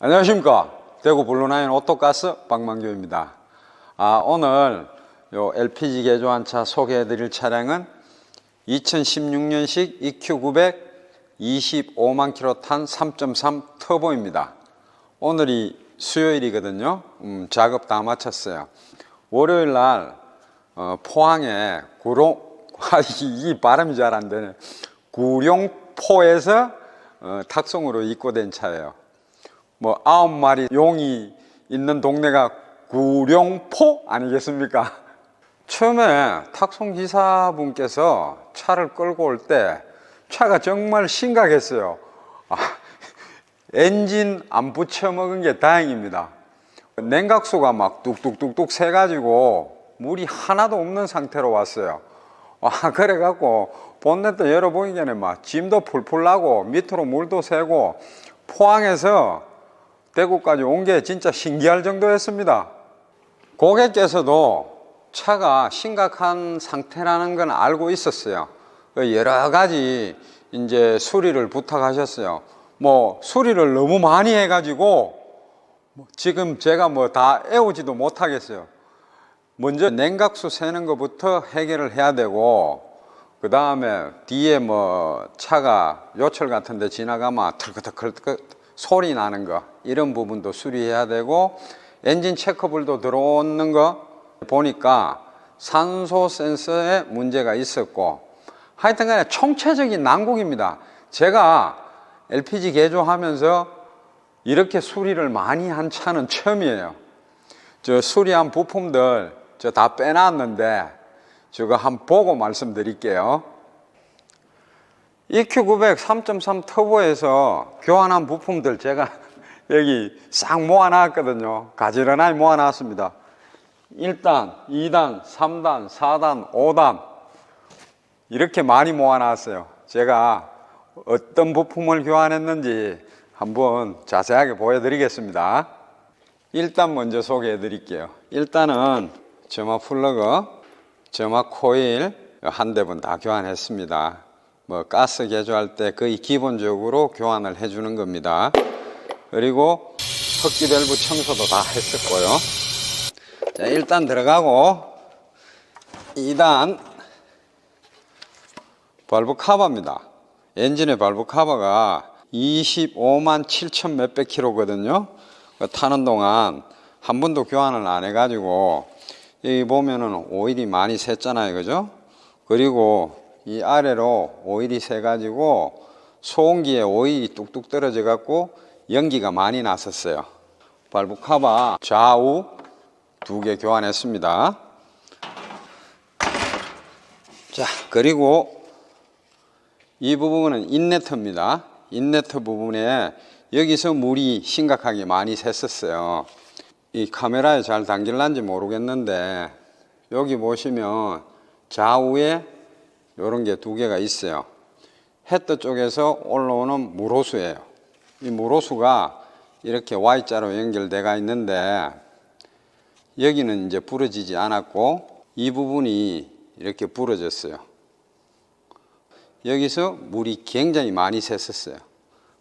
안녕하십니까. 대구 블루나인 오토가스 박만규입니다. 아, 오늘 요 LPG 개조한 차 소개해 드릴 차량은 2016년식 EQ900 25만 킬로 탄 3.3 터보입니다. 오늘이 수요일이거든요. 음, 작업 다 마쳤어요. 월요일 날 어, 포항에 구룡 아, 이, 이 발음이 잘 안 되네. 구룡포에서 어, 탁송으로 입고된 차예요 뭐 아홉 마리 용이 있는 동네가 구룡포 아니겠습니까? 처음에 탁송 기사분께서 차를 끌고 올 때 차가 정말 심각했어요. 아, 엔진 안 붙여 먹은 게 다행입니다. 냉각수가 막 뚝뚝뚝뚝 새가지고 물이 하나도 없는 상태로 왔어요. 아, 그래갖고 본넷도 열어보기 전에 막 짐도 풀풀 나고 밑으로 물도 새고 포항에서 대구까지 온 게 진짜 신기할 정도였습니다. 고객께서도 차가 심각한 상태라는 건 알고 있었어요. 그 여러 가지 이제 수리를 부탁하셨어요. 뭐 수리를 너무 많이 해가지고 뭐 지금 제가 뭐 다 애우지도 못하겠어요. 먼저 냉각수 새는 것부터 해결을 해야 되고 그 다음에 뒤에 뭐 차가 요철 같은 데 지나가면 털긋털긋 소리 나는 거 이런 부분도 수리해야 되고 엔진 체커블도 들어오는 거 보니까 산소 센서에 문제가 있었고 하여튼 간에 총체적인 난국입니다. 제가 LPG 개조하면서 이렇게 수리를 많이 한 차는 처음이에요. 저 수리한 부품들 저 다 빼놨는데 저거 한번 보고 말씀드릴게요. EQ900 3.3 터보에서 교환한 부품들 제가 여기 싹 모아놨거든요. 가지런하게 모아놨습니다. 1단, 2단, 3단, 4단, 5단 이렇게 많이 모아놨어요. 제가 어떤 부품을 교환했는지 한번 자세하게 보여드리겠습니다. 일단 먼저 소개해 드릴게요. 일단은 점화 플러그, 점화 코일 한 대분 다 교환했습니다. 뭐 가스 개조할 때 거의 기본적으로 교환을 해주는 겁니다. 그리고 흡기 밸브 청소도 다 했었고요. 자, 일단 들어가고 2단 발브 카바입니다. 엔진의 발브 카바가 25만 7천 몇백 킬로거든요. 그 타는 동안 한 번도 교환을 안 해가지고 여기 보면은 오일이 많이 샜잖아요, 그죠? 그리고 이 아래로 오일이 새 가지고 소음기에 오일이 뚝뚝 떨어져 갖고 연기가 많이 났었어요. 발브 카바 좌우 두 개 교환했습니다. 자, 그리고 이 부분은 인네터입니다. 인네터 부분에 여기서 물이 심각하게 많이 샜었어요. 이 카메라에 잘 담길란지 모르겠는데 여기 보시면 좌우에 이런 게 두 개가 있어요. 헤드 쪽에서 올라오는 물호수예요. 이 물호수가 이렇게 Y자로 연결돼가 있는데 여기는 이제 부러지지 않았고 이 부분이 이렇게 부러졌어요. 여기서 물이 굉장히 많이 샜었어요.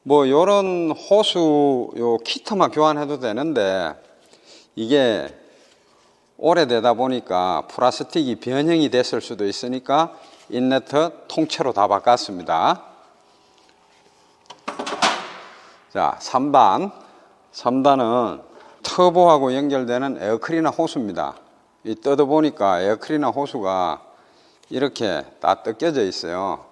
뭐 요런 호수 요 키트만 교환해도 되는데 이게 오래되다 보니까 플라스틱이 변형이 됐을 수도 있으니까 인네터 통째로 다 바꿨습니다. 자, 3단. 3단은 터보하고 연결되는 에어클리너 호수입니다. 이 뜯어보니까 에어클리너 호수가 이렇게 다 뜯겨져 있어요.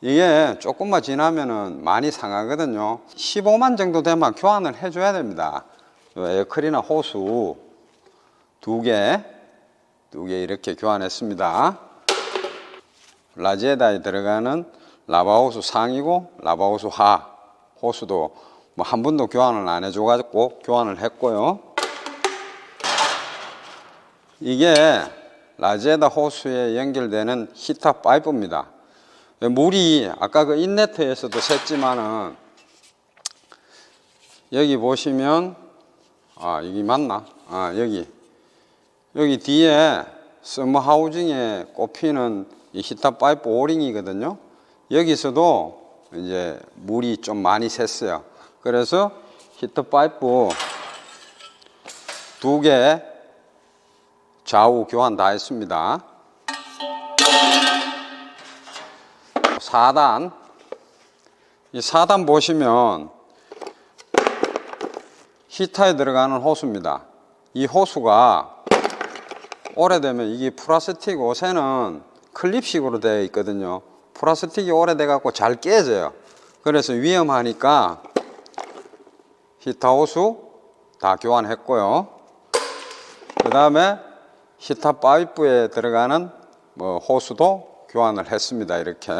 이게 조금만 지나면은 많이 상하거든요. 15만 정도 되면 교환을 해줘야 됩니다. 에어클리너 호수 두 개, 두 개 이렇게 교환했습니다. 라지에다에 들어가는 라바호수 상이고 라바호수 하 호수도 뭐 한 번도 교환을 안 해줘가지고 교환을 했고요. 이게 라지에다 호수에 연결되는 히터 파이프입니다. 물이 아까 그 인네트에서도 샜지만은 여기 보시면 아 여기 맞나? 아 여기 여기 뒤에 서머 하우징에 꼽히는 이 히터 파이프 오링이거든요. 여기서도 이제 물이 좀 많이 샜어요. 그래서 히터 파이프 두 개 좌우 교환 다 했습니다. 4단 이 4단 보시면 히터에 들어가는 호수입니다. 이 호수가 오래되면 이게 플라스틱 옷에는 클립식으로 되어 있거든요. 플라스틱이 오래돼 갖고 잘 깨져요. 그래서 위험하니까 히터 호수 다 교환했고요. 그 다음에 히터 파이프에 들어가는 뭐 호수도 교환을 했습니다. 이렇게.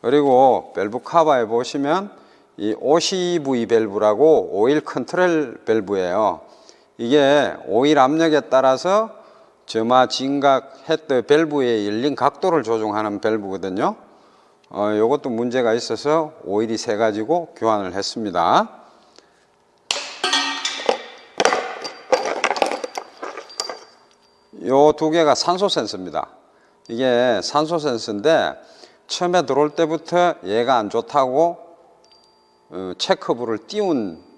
그리고 밸브 카바에 보시면 이 OCV 밸브라고 오일 컨트롤 밸브예요. 이게 오일 압력에 따라서 점화 진각 헤드 밸브의 열린 각도를 조정하는 밸브거든요. 어, 요것도 문제가 있어서 오일이 새 가지고 교환을 했습니다. 요 두 개가 산소 센서입니다. 이게 산소 센서인데 처음에 들어올 때부터 얘가 안 좋다고 어, 체크부를 띄운 어,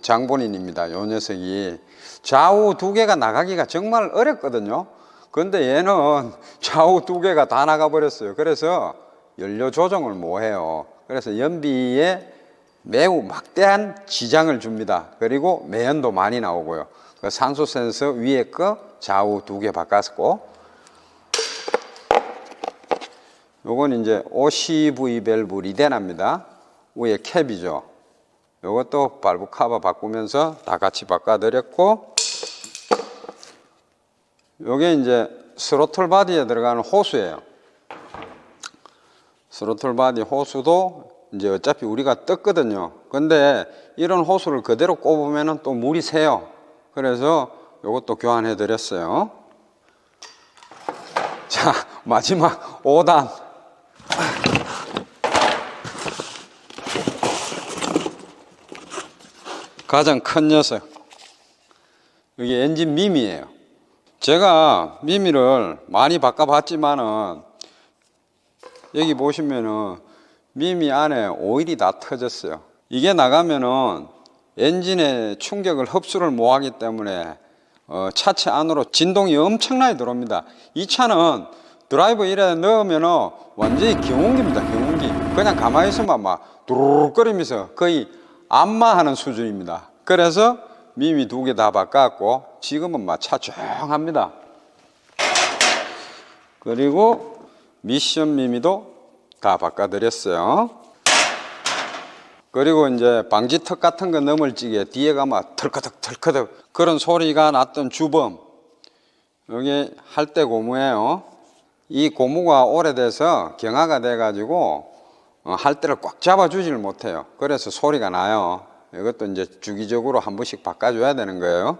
장본인입니다. 요 녀석이 좌우 두 개가 나가기가 정말 어렵거든요. 근데 얘는 좌우 두 개가 다 나가 버렸어요. 그래서 연료 조정을 못 해요. 그래서 연비에 매우 막대한 지장을 줍니다. 그리고 매연도 많이 나오고요. 그 산소 센서 위에 거 좌우 두 개 바꿨고 요건 이제 OCV 밸브 리데나입니다. 위에 캡이죠. 요것도 발브 카바 바꾸면서 다 같이 바꿔드렸고 요게 이제 스로틀 바디에 들어가는 호수예요. 스로틀 바디 호수도 이제 어차피 우리가 떴거든요. 근데 이런 호수를 그대로 꼽으면 또 물이 새요. 그래서 요것도 교환해 드렸어요. 자, 마지막 5단. 가장 큰 녀석. 이게 엔진 미미예요. 제가 미미를 많이 바꿔봤지만은 여기 보시면은 미미 안에 오일이 다 터졌어요. 이게 나가면은 엔진의 충격을 흡수를 못하기 때문에 어, 차체 안으로 진동이 엄청나게 들어옵니다. 이 차는 드라이브 이래 넣으면은 완전히 경운기입니다. 경운기. 그냥 가만히 있으면 막 두루룩거리면서 거의 안마하는 수준입니다. 그래서 미미 두 개 다 바꿨고 지금은 막차 조용합니다. 그리고 미션 미미도 다 바꿔드렸어요. 그리고 이제 방지턱 같은 거 넘을 적에 뒤에 가면 털커덕 털커덕 그런 소리가 났던 주범 여기 할대 고무예요. 이 고무가 오래돼서 경화가 돼가지고 어, 할대를 꽉 잡아주질 못해요. 그래서 소리가 나요. 이것도 이제 주기적으로 한 번씩 바꿔줘야 되는 거예요.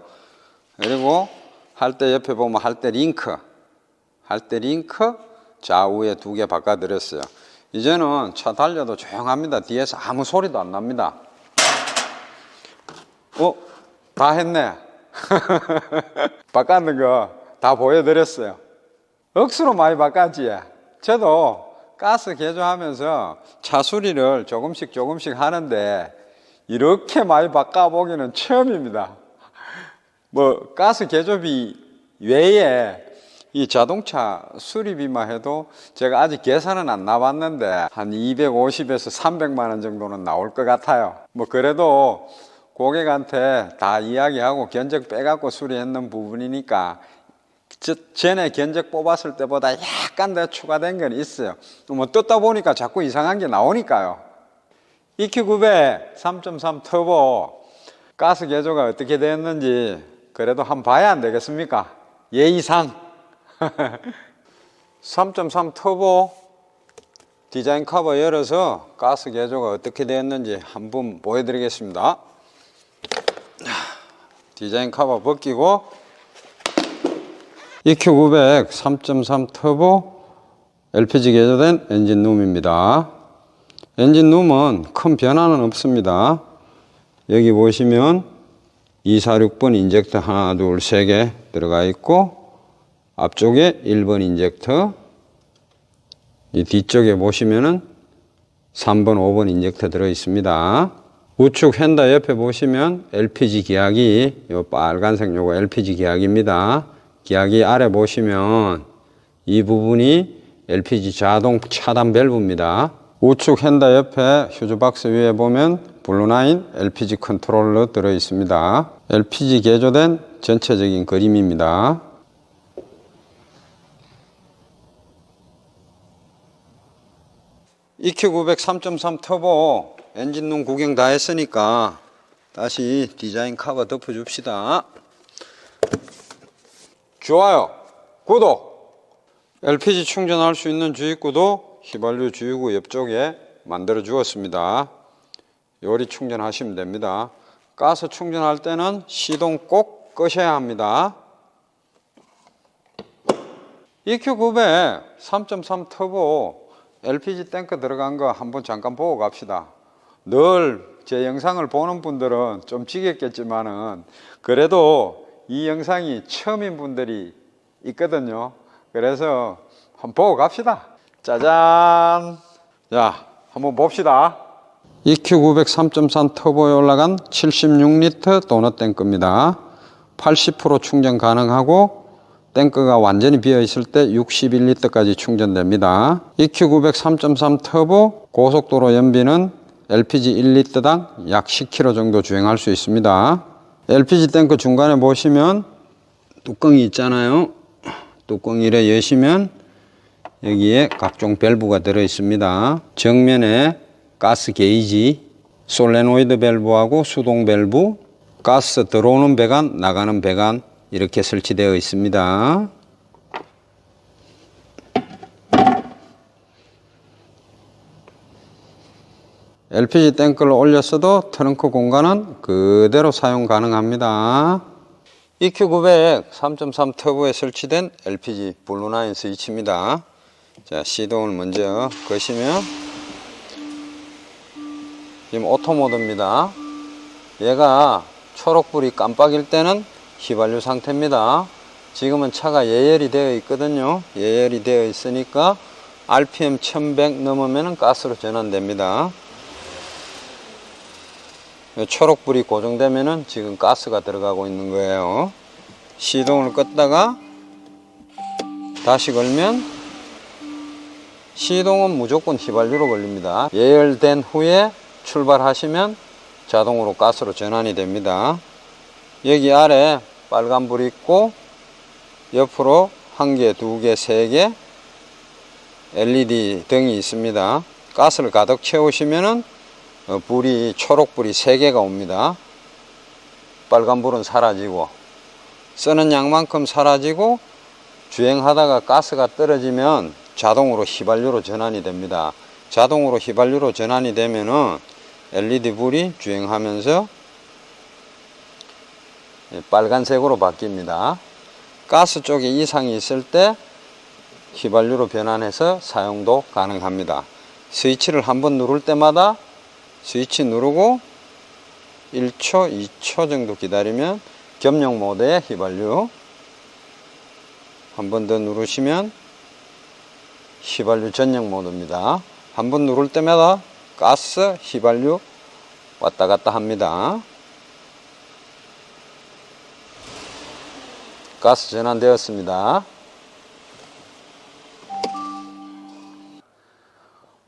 그리고 할대 옆에 보면 할대 링크, 할대 링크 좌우에 두 개 바꿔드렸어요. 이제는 차 달려도 조용합니다. 뒤에서 아무 소리도 안 납니다. 어? 다 했네. 바꿨는 거 다 보여드렸어요. 억수로 많이 바꿨지. 저도 가스 개조하면서 차 수리를 조금씩 조금씩 하는데 이렇게 많이 바꿔보기는 처음입니다. 뭐 가스 개조비 외에 이 자동차 수리비만 해도 제가 아직 계산은 안 나봤는데 한 250에서 300만 원 정도는 나올 것 같아요. 뭐 그래도 고객한테 다 이야기하고 견적 빼갖고 수리했는 부분이니까 저, 전에 견적 뽑았을 때보다 약간 더 추가된 건 있어요. 뭐 뜯다 보니까 자꾸 이상한 게 나오니까요. EQ900 3.3 터보 가스 개조가 어떻게 되었는지 그래도 한번 봐야 안 되겠습니까? 예의상 3.3 터보 디자인 커버 열어서 가스 개조가 어떻게 되었는지 한번 보여드리겠습니다. 디자인 커버 벗기고 EQ900 3.3 터보 LPG 개조된 엔진 룸입니다. 엔진 룸은 큰 변화는 없습니다. 여기 보시면 246번 인젝터 하나, 둘, 세 개 들어가 있고 앞쪽에 1번 인젝터 이 뒤쪽에 보시면은 3번, 5번 인젝터 들어 있습니다. 우측 핸다 옆에 보시면 LPG 기약이 요 빨간색 요거 LPG 기약입니다. 기약이 아래 보시면 이 부분이 LPG 자동 차단 밸브입니다. 우측 핸다 옆에 휴즈박스 위에 보면 블루나인 LPG 컨트롤러 들어 있습니다. LPG 개조된 전체적인 그림입니다. EQ900 3.3 터보 엔진룸 구경 다 했으니까 다시 디자인 커버 덮어줍시다. 좋아요. 구독. LPG 충전할 수 있는 주입구도 휘발유 주유구 옆쪽에 만들어 주었습니다. 요리 충전하시면 됩니다. 가스 충전할 때는 시동 꼭 끄셔야 합니다. EQ900 3.3 터보 LPG 탱크 들어간 거 한번 잠깐 보고 갑시다. 늘 제 영상을 보는 분들은 좀 지겹겠지만은 그래도 이 영상이 처음인 분들이 있거든요. 그래서 한번 보고 갑시다. 짜잔. 자, 한번 봅시다. EQ900 3.3 터보에 올라간 76리터 도넛 탱크입니다. 80% 충전 가능하고 탱크가 완전히 비어 있을 때 61리터까지 충전됩니다. EQ900 3.3 터보 고속도로 연비는 LPG 1리터당 약 10km 정도 주행할 수 있습니다. LPG 탱크 중간에 보시면 뚜껑이 있잖아요. 뚜껑이를 여시면 여기에 각종 밸브가 들어 있습니다. 정면에 가스 게이지, 솔레노이드 밸브하고 수동 밸브, 가스 들어오는 배관, 나가는 배관 이렇게 설치되어 있습니다. LPG 탱크를 올렸어도 트렁크 공간은 그대로 사용 가능합니다. EQ900 3.3 터보에 설치된 LPG 블루나인 스위치입니다. 자, 시동을 먼저 거시면 지금 오토 모드입니다. 얘가 초록불이 깜빡일 때는 휘발유 상태입니다. 지금은 차가 예열이 되어 있거든요. 예열이 되어 있으니까 RPM 1100 넘으면 가스로 전환됩니다. 초록불이 고정되면은 지금 가스가 들어가고 있는 거예요. 시동을 껐다가 다시 걸면 시동은 무조건 휘발유로 걸립니다. 예열된 후에 출발하시면 자동으로 가스로 전환이 됩니다. 여기 아래 빨간불이 있고 옆으로 한 개, 두 개, 세 개 LED 등이 있습니다. 가스를 가득 채우시면은 어, 불이 초록불이 세 개가 옵니다. 빨간불은 사라지고 쓰는 양만큼 사라지고 주행하다가 가스가 떨어지면 자동으로 휘발유로 전환이 됩니다. 자동으로 휘발유로 전환이 되면은 LED 불이 주행하면서 예, 빨간색으로 바뀝니다. 가스 쪽에 이상이 있을 때 휘발유로 변환해서 사용도 가능합니다. 스위치를 한번 누를 때마다 스위치 누르고 1초, 2초 정도 기다리면 겸용 모드의 휘발유 한 번 더 누르시면 휘발유 전용 모드입니다. 한 번 누를 때마다 가스, 휘발유 왔다 갔다 합니다. 가스 전환되었습니다.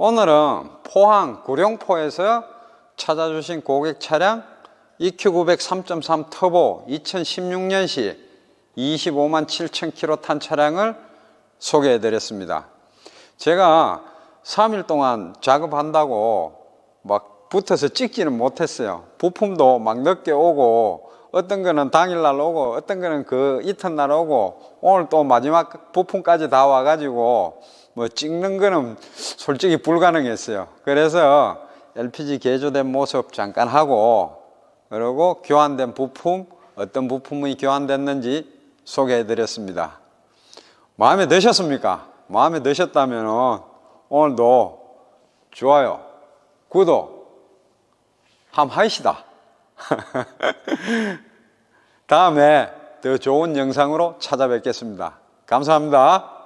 오늘은 포항 구룡포에서 찾아주신 고객 차량 EQ900 3.3 터보 2016년식 25만 7천 킬로 탄 차량을 소개해 드렸습니다. 제가 3일 동안 작업한다고 막 붙어서 찍지는 못했어요. 부품도 막 늦게 오고 어떤 거는 당일날 오고 어떤 거는 그 이튿날 오고 오늘 또 마지막 부품까지 다 와가지고 뭐 찍는 거는 솔직히 불가능했어요. 그래서 LPG 개조된 모습 잠깐 하고 그리고 교환된 부품 어떤 부품이 교환됐는지 소개해 드렸습니다. 마음에 드셨습니까? 마음에 드셨다면 오늘도 좋아요, 구독 함 하시다. 다음에 더 좋은 영상으로 찾아뵙겠습니다. 감사합니다.